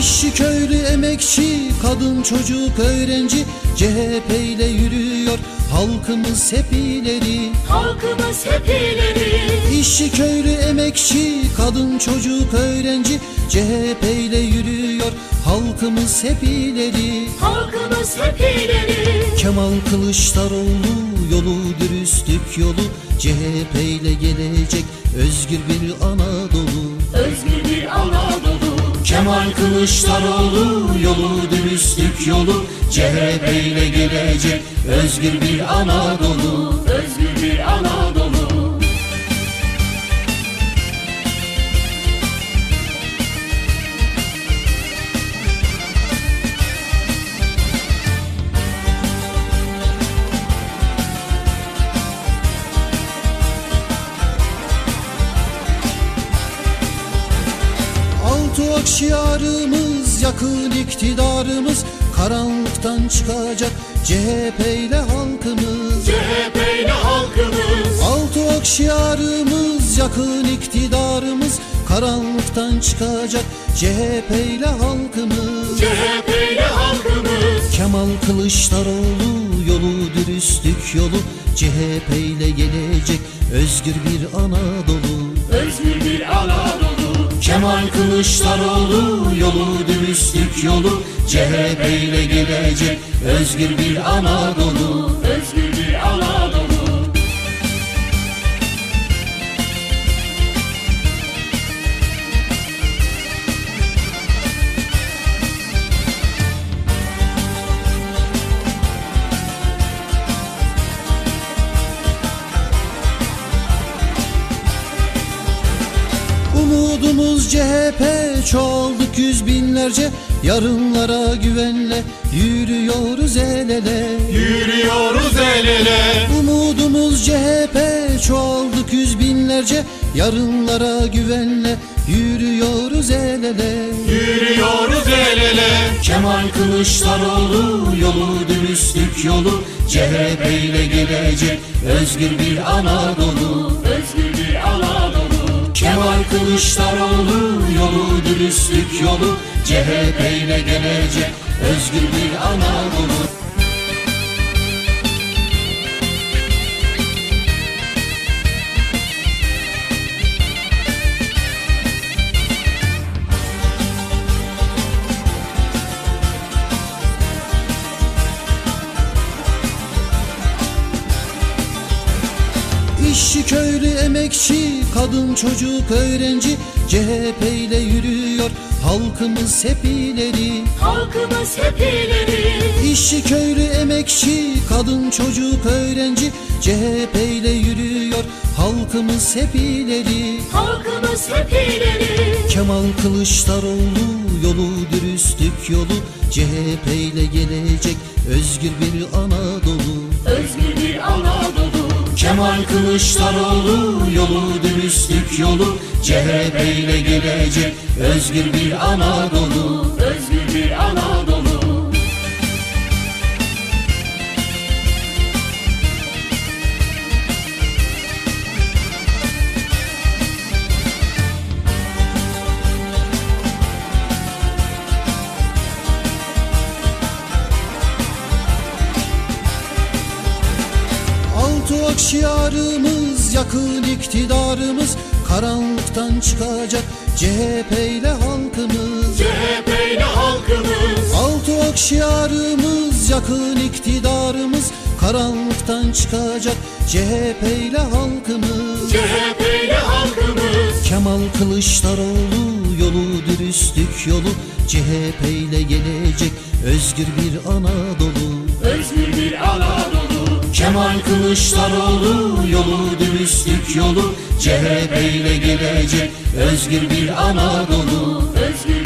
İşçi köylü emekçi kadın çocuk öğrenci CHP ile yürüyor halkımız hep ileri. Halkımız hep ileri. İşçi köylü emekçi kadın çocuk öğrenci CHP ile yürüyor halkımız hep ileri. Halkımız hep ileri. Kemal Kılıçdaroğlu yolu dürüstlük yolu CHP ile gelecek özgür bir Anadolu. Özgür Kemal Kılıçdaroğlu yolu dürüstlük yolu CHP ile gelecek özgür bir Anadolu Ok şiarımız yakın iktidarımız Karanlıktan çıkacak CHP ile halkımız. CHP ile halkımız. Altı ok şiarımız yakın iktidarımız Karanlıktan çıkacak CHP ile halkımız. CHP ile halkımız. Kemal Kılıçdaroğlu yolu dürüstlük yolu CHP ile gelecek özgür bir Anadolu Kılıçdaroğlu yolu dürüstlük yolu CHP ile gelecek özgür bir Anadolu Umudumuz CHP çoğaldık yüz binlerce. Yarınlara güvenle yürüyoruz el ele. Yürüyoruz el ele. Umudumuz CHP çoğaldık yüz binlerce. Yarınlara güvenle yürüyoruz el ele. Yürüyoruz el ele. Kemal Kılıçdaroğlu yolu dürüstlük yolu. CHP ile gelecek özgür bir Anadolu Kılıçdaroğlu yolu dürüstlük yolu. CHP ile gelecek özgür bir Anadolu İşçi köylü emekçi kadın çocuk öğrenci CHP ile yürüyor halkımız hep ileri. Halkımız hep ileri. İşçi köylü emekçi kadın çocuk öğrenci CHP ile yürüyor halkımız hep ileri. Halkımız hep ileri. Kemal Kılıçdaroğlu yolu dürüstlük yolu CHP ile gelecek özgür bir Anadolu. Özgür bir Anadolu Kemal Kılıçdaroğlu yolu dürüstlük yolu. CHP ile gelecek özgür bir Anadolu Özgür bir Anadolu Ok şiarımız yakın iktidarımız Karanlıktan çıkacak CHP ile halkımız. CHP ile halkımız. Altı ok şiarımız yakın iktidarımız Karanlıktan çıkacak CHP ile halkımız. CHP ile halkımız. Kemal Kılıçdaroğlu yolu dürüstlük yolu CHP ile gelecek özgür bir Anadolu. Özgür bir Anadolu Kemal Kılıçdaroğlu yolu dürüstlük yolu CHP ile gelecek özgür bir Anadolu. Özgür